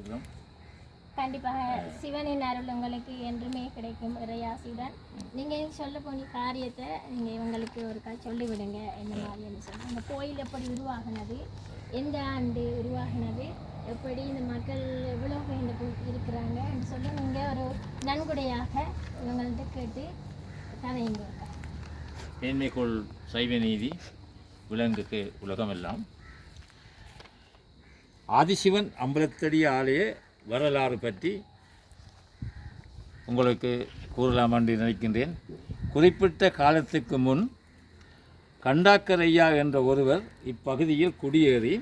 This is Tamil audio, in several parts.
இருக்கிறோம் கண்டிப்பாக சிவனின் அருள் உங்களுக்கு என்றுமே கிடைக்கும் இறையாசியுடன். நீங்கள் சொல்ல போன காரியத்தை நீங்கள் இவங்களுக்கு ஒருக்கா சொல்லிவிடுங்க என்ன மாதிரின்னு சொல்லி. அந்த கோயில் எப்படி உருவாகினது? எந்த ஆண்டு உருவாகினது? எப்படி இந்த மக்கள் எவ்வளோ இந்த கு- இருக்கிறாங்கன்னு சொல்லி நீங்கள் ஒரு நன்கொடையாக இவங்கள்ட்ட கேட்டு கதையுங்க. மேன்மைக்குள் சைவ நீதி விலங்குக்கு உலகமெல்லாம். ஆதிசிவன் அம்பலத்தடி ஆலய வரலாறு பற்றி உங்களுக்கு கூறலாம் என்று நினைக்கின்றேன். குறிப்பிட்ட காலத்துக்கு முன் கண்டாக்கரையா என்ற ஒருவர் இப்பகுதியில் குடியேறி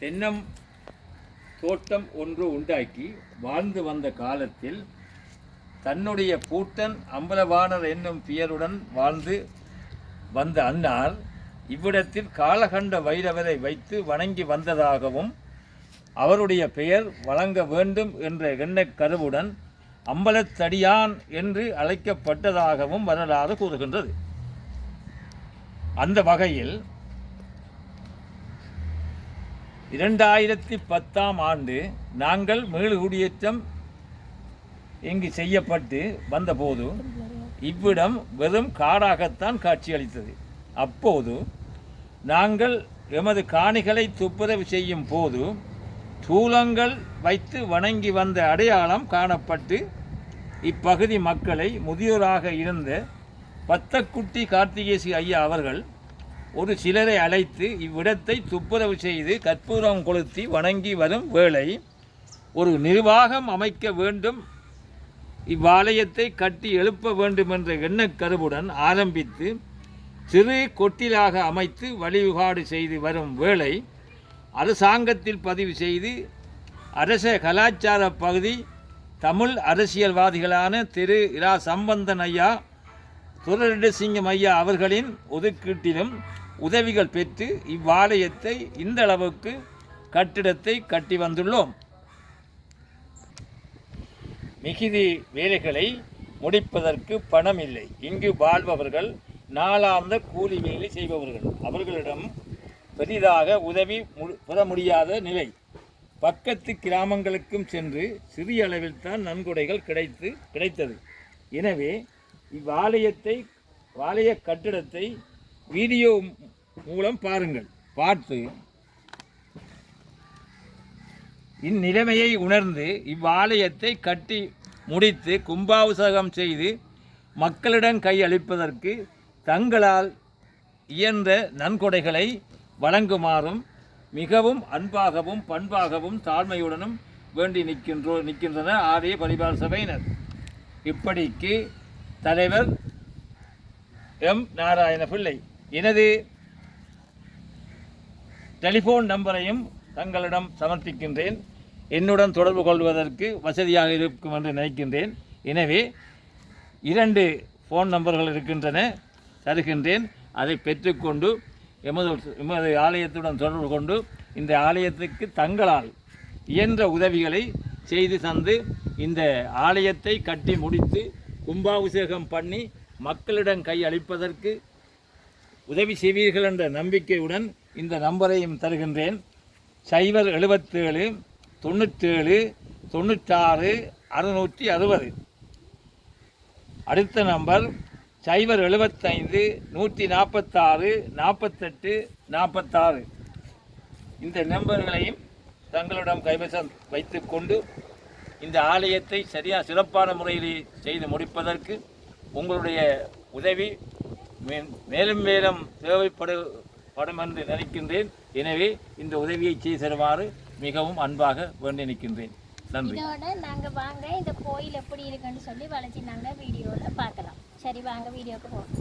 தென்னம் தோட்டம் ஒன்று உண்டாக்கி வாழ்ந்து வந்த காலத்தில் தன்னுடைய கூட்டன் அம்பலவாணர் என்னும் பெயருடன் வாழ்ந்து வந்த அன்னார் இவ்விடத்தில் காலகண்ட வைரவரை வைத்து வணங்கி வந்ததாகவும் அவருடைய பெயர் வழங்க வேண்டும் என்ற எண்ணக் கருவுடன் அம்பலத்தடியான் என்று அழைக்கப்பட்டதாகவும் வரலாறு கூறுகின்றது. அந்த வகையில் இரண்டாயிரத்தி பத்தாம் ஆண்டு நாங்கள் மீள்குடியேற்றம் இங்கு செய்யப்பட்டு வந்தபோது இவ்விடம் வெறும் காடாகத்தான் காட்சியளித்தது. அப்போது நாங்கள் எமது காணிகளை துப்புரவு செய்யும் போது சூலங்கள் வைத்து வணங்கி வந்த அடையாளம் காணப்பட்டு இப்பகுதி மக்களை முதியோராக இருந்த பத்தக்குட்டி கார்த்திகேசி ஐயா அவர்கள் ஒரு சிலரை அழைத்து இவ்விடத்தை துப்புரவு செய்து கற்பூரம் கொளுத்தி வணங்கி வரும் வேளை ஒரு நிர்வாகம் அமைக்க வேண்டும் இவ்வாலயத்தை கட்டி எழுப்ப வேண்டும் என்ற எண்ணக்கருவுடன் ஆரம்பித்து சிறு கொட்டிலாக அமைத்து வழிபாடு செய்து வரும் வேளை அரசாங்கத்தில் பதிவு செய்து அரச கலாச்சார பகுதி தமிழ் அரசியல்வாதிகளான திரு இரா சம்பந்தன் ஐயா துரரெட்டிசிங்கம் ஐயா அவர்களின் ஒதுக்கீட்டிலும் உதவிகள் பெற்று இவ்வாலயத்தை இந்த அளவுக்கு கட்டிடத்தை கட்டி வந்துள்ளோம். மிகுதி வேலைகளை முடிப்பதற்கு பணம் இல்லை இங்கு வாழ்பவர்கள் நாளார்ந்த கூலி வேலை செய்பவர்கள். அவர்களிடம் பெரிதாக உதவி பெற முடியாத நிலை. பக்கத்து கிராமங்களுக்கும் சென்று சிறிய அளவில் தான் நன்கொடைகள் கிடைத்து கிடைத்தது. எனவே இவ்வாலயத்தை வாலய கட்டிடத்தை வீடியோ மூலம் பாருங்கள். பார்த்து இந்நிலைமையை உணர்ந்து இவ்வாலயத்தை கட்டி முடித்து கும்பாபிஷேகம் செய்து மக்களிடம் கையளிப்பதற்கு தங்களால் இயன்ற நன்கொடைகளை வழங்குமாறும் மிகவும் அன்பாகவும் பண்பாகவும் தாழ்மையுடனும் வேண்டி நிற்கின்றோ நிற்கின்றன ஆரிய பரிபால சபையினர். இப்படிக்கு தலைவர் எம் நாராயண பிள்ளை எனது டெலிஃபோன் நம்பரையும் தங்களிடம் சமர்ப்பிக்கின்றேன். என்னுடன் தொடர்பு கொள்வதற்கு வசதியாக இருக்கும் என்று நினைக்கின்றேன். எனவே இரண்டு ஃபோன் நம்பர்கள் இருக்கின்றன. தருகின்றேன். அதை பெற்றுக்கொண்டு எமது எமது ஆலயத்துடன் தொடர்பு கொண்டு இந்த ஆலயத்துக்கு தங்களால் இயன்ற உதவிகளை செய்து தந்து இந்த ஆலயத்தை கட்டி முடித்து கும்பாபிஷேகம் பண்ணி மக்களிடம் கை அளிப்பதற்கு உதவி செய்வீர்கள் என்ற நம்பிக்கையுடன் இந்த நம்பரையும் தருகின்றேன். சைவர் எழுபத்தேழு தொண்ணூற்றேழு தொண்ணூற்றாறு அறுநூற்றி அறுபது. அடுத்த நம்பர் சைபர் எழுபத்தைந்து நூற்றி நாற்பத்தாறு நாற்பத்தெட்டு நாற்பத்தாறு இந்த நம்பர்களையும் தங்களிடம் கைவசம் வைத்துக்கொண்டு இந்த ஆலயத்தை சரியாக சிறப்பான முறையில் செய்து முடிப்பதற்கு உங்களுடைய உதவி மேலும் மேலும் தேவைப்படும் என்று நினைக்கின்றேன். எனவே இந்த உதவியை செய்து தருமாறு மிகவும் அன்பாக வேண்டி நிற்கின்றேன். நன்றி. இதோட நாங்கள் வாங்க இந்த கோயில் எப்படி இருக்குன்னு சொல்லி வளைச்சி நாங்கள் வீடியோவில் பார்க்கலாம். சரி வாங்க வீடியோக்கு போகலாம்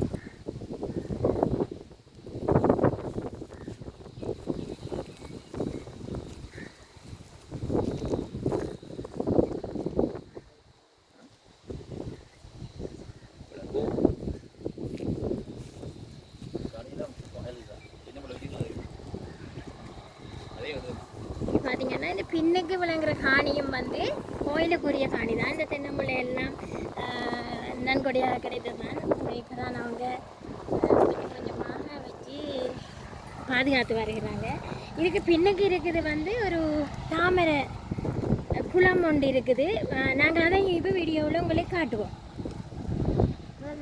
பார்த்தீங்கன்னா இந்த பின்னுக்கு விளங்குற காணியும் வந்து கோயிலுக்குரிய காணி தான் இந்த தென்னம்பிள்ளை எல்லாம் ஆஹ், நன்கொடையாக கிடைத்தது. தான் இப்போ தான் அவங்க கொஞ்சம் கொஞ்சமாக வச்சு பாதுகாத்து வருகிறாங்க. இதுக்கு பின்னுக்கு இருக்குது வந்து ஒரு தாமரை குளம் ஒன்று இருக்குது. நாங்கள் அதை இப்போ வீடியோவில் உங்களுக்கு காட்டுவோம்.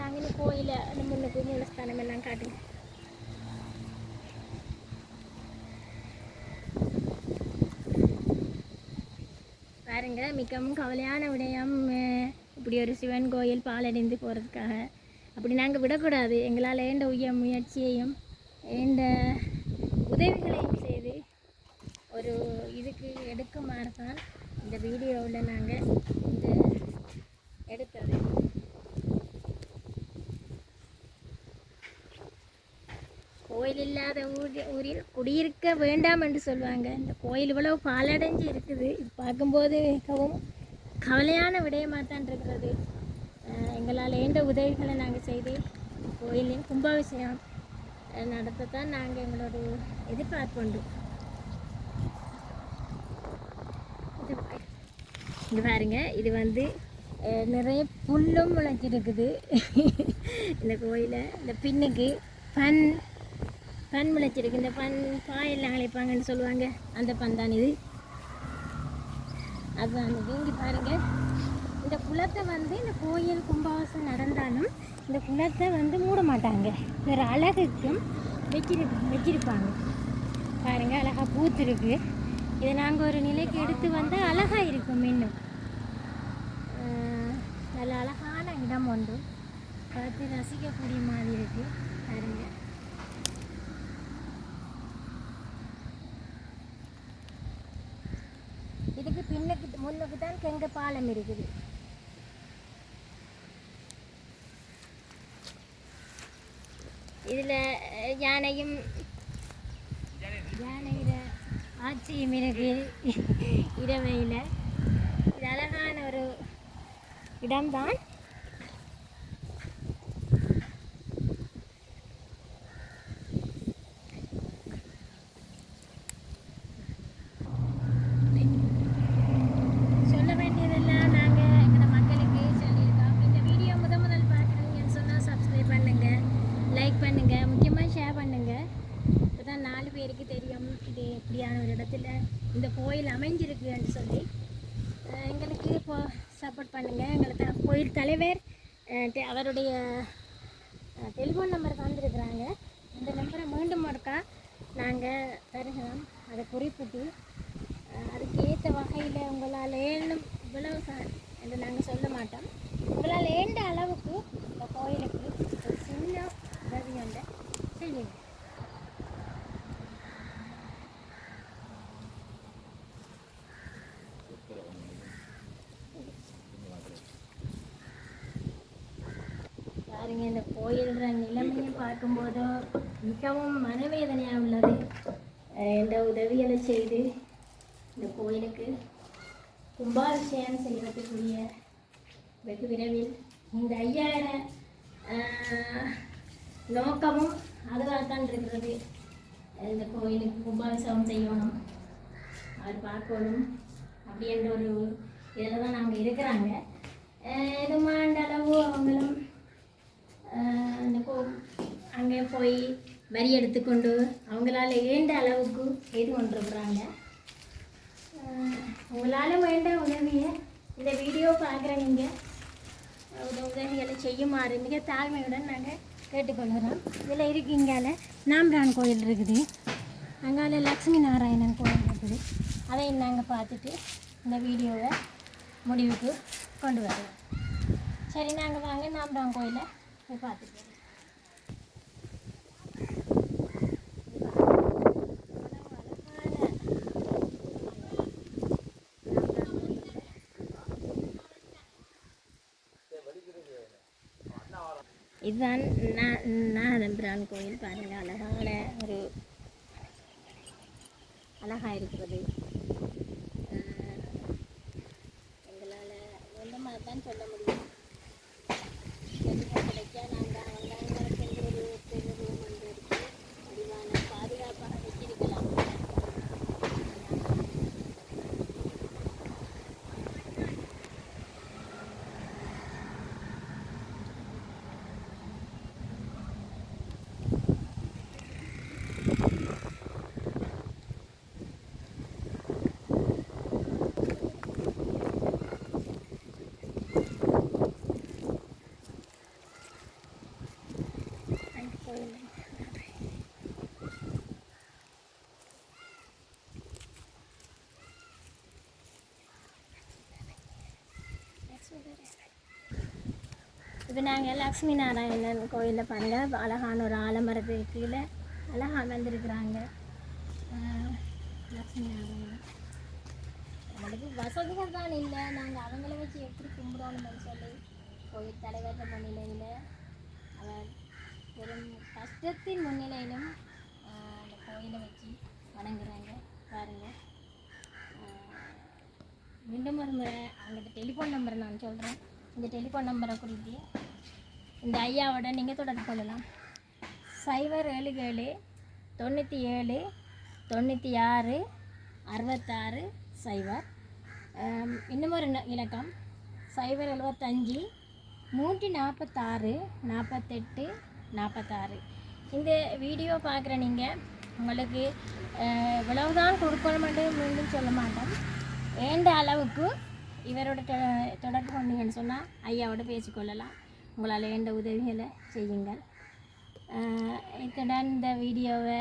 நாங்கள் இந்த கோயிலை அந்த முன்னுக்கு மூலஸ்தானம் எல்லாம் காட்டுவோம். பாருங்க மிகவும் கவலையான விடயம் இப்படி ஒரு சிவன் கோயில் பாலடைந்து போகிறதுக்காக அப்படி நாங்கள் விடக்கூடாது. எங்களால் ஏண்ட உய முயற்சியையும் ஏண்ட உதவிகளையும் செய்து ஒரு இதுக்கு எடுக்குமாறு தான் இந்த வீடியோவில் நாங்கள் இந்த எடுத்தது. கோயில் இல்லாத ஊர் ஊரில் குடியிருக்க வேண்டாம் என்று சொல்லுவாங்க. இந்த கோயில் இவ்வளவு பாலடைஞ்சு இருக்குது. பார்க்கும்போது மிகவும் கவலையான விடயமாக தான் இருக்கிறது. எங்களால் ஏண்ட உதவிகளை நாங்கள் செய்து கோயிலையும் கும்பாபிஷேகம் நடத்த தான் நாங்கள் எங்களோட எதிர்பார்ப்பு இது பாருங்க இது வந்து நிறைய புல்லும் முளைச்சிருக்குது. இந்த கோயிலை இந்த பின்னுக்கு பன் பன் முளைச்சிருக்கு. இந்த பன் பாயெல்லாம் அழைப்பாங்கன்னு சொல்லுவாங்க. அந்த பன் தான் இது. அதுதான் இது இங்கே பாருங்கள் இந்த குளத்தை வந்து இந்த கோயில் கும்பாவாசம் நடந்தாலும் இந்த குளத்தை வந்து மூட மாட்டாங்க. ஒரு அழகுக்கும் வச்சிரு வச்சிருப்பாங்க. பாருங்கள் அழகாக பூத்திருக்கு. இதை நாங்கள் ஒரு நிலைக்கு எடுத்து வந்தால் அழகாக இருக்கும் இன்னும். நல்ல அழகான இடம் ஒன்று பார்த்து ரசிக்கக்கூடிய மாதிரி இருக்குது பாருங்கள் இதுக்கு பின்னுக்கு முன்னுக்கு பாலம் இருக்குது இதில் யானையும் யானையில் ஆட்சியும் இருக்கு இரவையில் இது அழகான ஒரு இடம்தான் சொல்ல வேண்டியதெல்லாம் நாங்கள் எங்களோட மக்களுக்கு சொல்லியிருக்கோம் இந்த வீடியோ முத முதல் பார்க்குறீங்கன்னு சொன்னால் சப்ஸ்கிரைப் பண்ணுங்க லைக் பண்ணுங்க முக்கியமாக ஷேர் பண்ணுங்க இப்போதான் நாலு பேருக்கு தெரியும் இது இப்படியான ஒரு இடத்துல அமைஞ்சிருக்குன்னு சொல்லி எங்களுக்கு இப்போ சப்போர்ட் பண்ணுங்கள் எங்களுக்கு கோயில் தலைவர் அவருடைய டெலிஃபோன் நம்பர் தந்துருக்குறாங்க. இந்த நம்பரை மீண்டும் ஒருக்கா நாங்கள் தருகிறோம். அதை குறிப்பிட்டு அதுக்கு ஏற்ற வகையில் உங்களால் ஏழும் இவ்வளவு என்று நாங்கள் சொல்ல மாட்டோம். உங்களால் ஏண்ட அளவுக்கு இந்த கோயிலுக்கு ஒரு சின்ன உதவி ஒன்றை செய்யுங்க. பாருங்க இந்த கோயில்ற நிலைமையை பார்க்கும்போது மிகவும் மனவேதனையாக உள்ளது. எந்த இந்த உதவிகளை செய்து இந்த கோயிலுக்கு கும்பாபிஷேகம் செய்வதற்குரிய வெகு விரைவில் இந்த ஐயாயிர நோக்கமும் அதுவாகத்தான் இருக்கிறது. இந்த கோயிலுக்கு கும்பாபிஷேகம் செய்யணும். அவர் பார்க்கணும். அப்படின்ற ஒரு இதில் தான் நாங்கள் இருக்கிறாங்க. இது இதுமாண்ட அளவு அவங்களும் அந்த கோ அங்கே போய் வரி எடுத்துக்கொண்டு அவங்களால ஏண்ட அளவுக்கு செய்து கொண்டிருக்கிறாங்க உங்களால் வேண்ட உதவியை இந்த வீடியோ பார்க்குற நீங்கள் உதவிகளை செய்யுமாறு மிக தாழ்மையுடன் நாங்கள் கேட்டுக்கொள்கிறோம். இதில் இருக்கீங்கால நாம்பிரான் கோயில் இருக்குது. அங்கால லக்ஷ்மி நாராயணன் கோயில் இருக்குது. அதை நாங்கள் பார்த்துட்டு இந்த வீடியோவை முடிவுக்கு கொண்டு வரோம் சரி நாங்கள் வாங்க நாம்பிரான் கோயிலை பார்த்துட்டு இதுதான் நா- கோயில். பாருங்க அழகான ஒரு அழகாக இருக்கிறது எங்களால் எந்த மாதிரி தான் சொல்ல இப்போ நாங்கள் லக்ஷ்மி நாராயணன் கோயிலில் பாருங்கள் அழகான ஒரு ஆலமரத்துக்கு கீழே அழகாக வந்திருக்கிறாங்க லக்ஷ்மி நாராயணன். எங்களுக்கு வசதிகள் தான் இல்லை. நாங்கள் அவங்கள வச்சு எப்படி கும்பிடணும்னு சொல்லி கோயில் தலைவர்கள் முன்னிலையில் அவர் பெரும் கஷ்டத்தின் முன்னிலையிலும் அந்த கோயிலை வச்சு வணங்குறாங்க. பாருங்கள் மீண்டும் ஒரு முறை அவங்கள்ட்ட டெலிஃபோன் நம்பரை நான் சொல்கிறேன் இந்த டெலிஃபோன் நம்பரை குறித்து இந்த ஐயாவோட நீங்கள் தொடர்பு கொள்ளலாம். சைபர் ஏழு ஏழு தொண்ணூற்றி ஏழு தொண்ணூற்றி ஆறு அறுபத்தாறு சைபர். இன்னும் ஒரு இலக்கம். சைபர் எழுபத்தஞ்சி நூற்றி நாற்பத்தாறு நாற்பத்தெட்டு நாற்பத்தாறு. இந்த வீடியோ பார்க்குற நீங்கள் உங்களுக்கு இவ்வளவுதான் கொடுக்கணுமென்று மீண்டும் சொல்ல மாட்டோம். வேண்ட அளவுக்கு இவரோட தொடர்பு கொண்டீங்கன்னு சொன்னால் ஐயாவோட பேசிக்கொள்ளலாம். உங்களால் வேண்ட உதவிகளை செய்யுங்கள். இத்துடன் இந்த வீடியோவை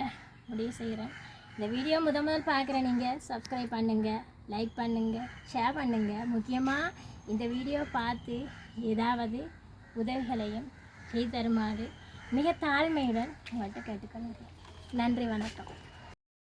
முடிவு செய்கிறேன். இந்த வீடியோ முத முதல் பார்க்குற நீங்கள் சப்ஸ்கிரைப் பண்ணுங்கள் லைக் பண்ணுங்கள் ஷேர் பண்ணுங்கள் முக்கியமாக இந்த வீடியோ பார்த்து ஏதாவது உதவிகளையும் செய்து தருமாறு மிக தாழ்மையுடன் உங்கள்கிட்ட கேட்டுக்கொள்கிறேன். நன்றி வணக்கம்.